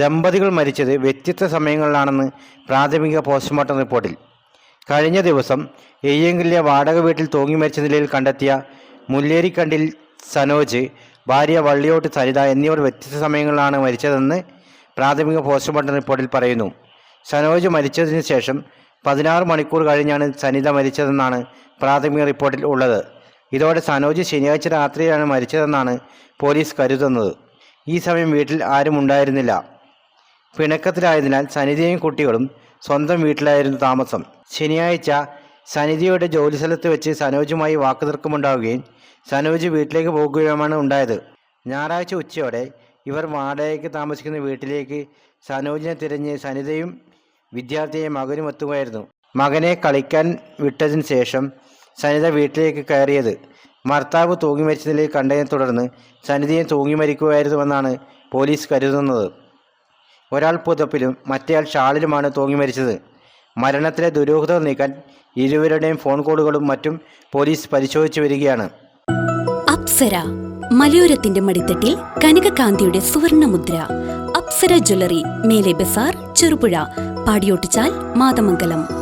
ദമ്പതികൾ മരിച്ചത് വ്യത്യസ്ത സമയങ്ങളിലാണെന്ന് പ്രാഥമിക പോസ്റ്റ്മോർട്ടം റിപ്പോർട്ടിൽ. കഴിഞ്ഞ ദിവസം എയ്യങ്കിലെ വാടക വീട്ടിൽ തൂങ്ങി മരിച്ച നിലയിൽ കണ്ടെത്തിയ മുല്ലേരിക്കണ്ടിൽ സനോജ് ഭാര്യ വള്ളിയോട്ട് സരിത എന്നിവർ വ്യത്യസ്ത സമയങ്ങളിലാണ് മരിച്ചതെന്ന് പ്രാഥമിക പോസ്റ്റ്മോർട്ടം റിപ്പോർട്ടിൽ പറയുന്നു. സനോജ് മരിച്ചതിന് ശേഷം പതിനാറ് മണിക്കൂർ കഴിഞ്ഞാണ് സനിത മരിച്ചതെന്നാണ് പ്രാഥമിക റിപ്പോർട്ടിൽ ഉള്ളത്. ഇതോടെ സനോജ് ശനിയാഴ്ച രാത്രിയിലാണ് മരിച്ചതെന്നാണ് പോലീസ് കരുതുന്നത്. ഈ സമയം വീട്ടിൽ ആരും ഉണ്ടായിരുന്നില്ല പിണക്കത്തിലായതിനാൽ സനിതയും കുട്ടികളും സ്വന്തം വീട്ടിലായിരുന്നു താമസം. ശനിയാഴ്ച സനിതയുടെ ജോലിസ്ഥലത്ത് വെച്ച് സനോജുമായി വാക്കുതർക്കമുണ്ടാവുകയും സനോജ് വീട്ടിലേക്ക് പോകുകയുമാണ് ഉണ്ടായത്. ഞായറാഴ്ച ഉച്ചയോടെ ഇവർ വാടകയ്ക്ക് താമസിക്കുന്ന വീട്ടിലേക്ക് സനോജിനെ തിരഞ്ഞ് സനിതയും വിദ്യാർത്ഥിയെ മകനും എത്തുകയായിരുന്നു. മകനെ കളിക്കാൻ വിട്ടതിന് ശേഷം സനിത വീട്ടിലേക്ക് കയറിയത് ഭർത്താവ് തൂങ്ങി മരിച്ച നിലയിൽ കണ്ടതിനെ തുടർന്ന് സനിതയും തൂങ്ങി മരിക്കുകയായിരുന്നുവെന്നാണ് പോലീസ് കരുതുന്നത്. ഒരാൾ പുതപ്പിലും മറ്റേയാൾ ഷാളിലുമാണ് തൂങ്ങി മരിച്ചത്. മരണത്തിലെ ദുരൂഹത നീക്കാൻ ഇരുവരുടെയും ഫോൺ കോളുകളും മറ്റും പോലീസ് പരിശോധിച്ചു വരികയാണ്. അപ്സര മലയോരത്തിന്റെ മടിത്തട്ടിൽ കനകകാന്തിയുടെ സുവർണമുദ്ര. അപ്സര ജ്വല്ലറി മേലെ ബസാർ ചെറുപുഴ പാടിയോട്ടിച്ചാൽ മാതമംഗലം.